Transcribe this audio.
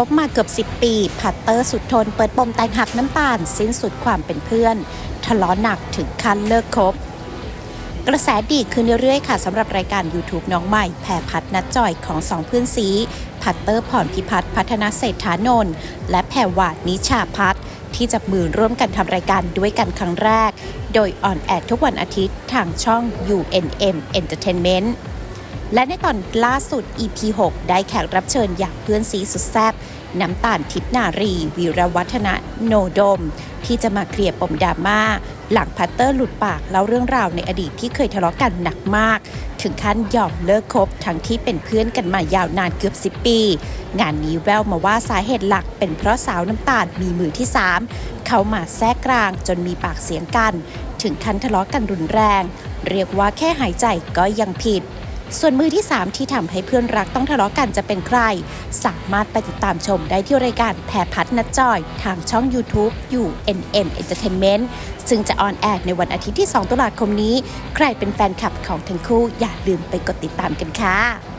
คบมาเกือบ 10 ปีพัตเตอร์สุดทนเปิดปมแตงหักน้ำตาล สิ้นสุดความเป็นเพื่อน ทะเลาะหนักถึงขั้นเลิกคบ กระแสดีขึ้นเรื่อยๆค่ะสำหรับรายการ YouTube น้องใหม่แพรพัฒนัดจอยของสองเพื่อนซีพัตเตอร์พรพิพัฒน์พัฒนาเศรษฐานนท์และแพรวาดนิชาพัฒน์ที่จับมือร่วมกันทำรายการด้วยกันครั้งแรก โดยออนแอร์ทุกวันอาทิตย์ทางช่อง UNM Entertainment และในตอนล่าสุด EP 6 ได้แขกรับเชิญอย่างเพื่อนซีสุดแซบน้ำตาลทิพนารี วีรวัฒนะโนดม ที่จะมาเคลียร์ปมดราม่า หลังพัตเตอร์หลุดปากเล่าเรื่องราวในอดีตที่เคยทะเลาะกันหนักมาก ถึงขั้นยอมเลิกคบทั้งที่เป็นเพื่อนกันมายาวนานเกือบ 10 ปี งานนี้แววมาว่าสาเหตุหลักเป็นเพราะสาวน้ำตาลมีมือที่ 3 เขามาแทรกกลางจนมีปากเสียงกัน ถึงขั้นทะเลาะกันรุนแรง เรียกว่าแค่หายใจก็ยังผิด ส่วนมือที่ 3 ที่ทำให้เพื่อนรักต้องทะเลาะกันจะเป็นใคร สามารถไปติดตามชมได้ที่รายการแพรพัฒนัดจอย ทางช่อง YouTube UNM Entertainment ซึ่งจะออนแอร์ในวันอาทิตย์ที่ 2 ตุลาคมนี้ ใครเป็นแฟนคลับของทั้งคู่อย่าลืมไปกดติดตามกันค่ะ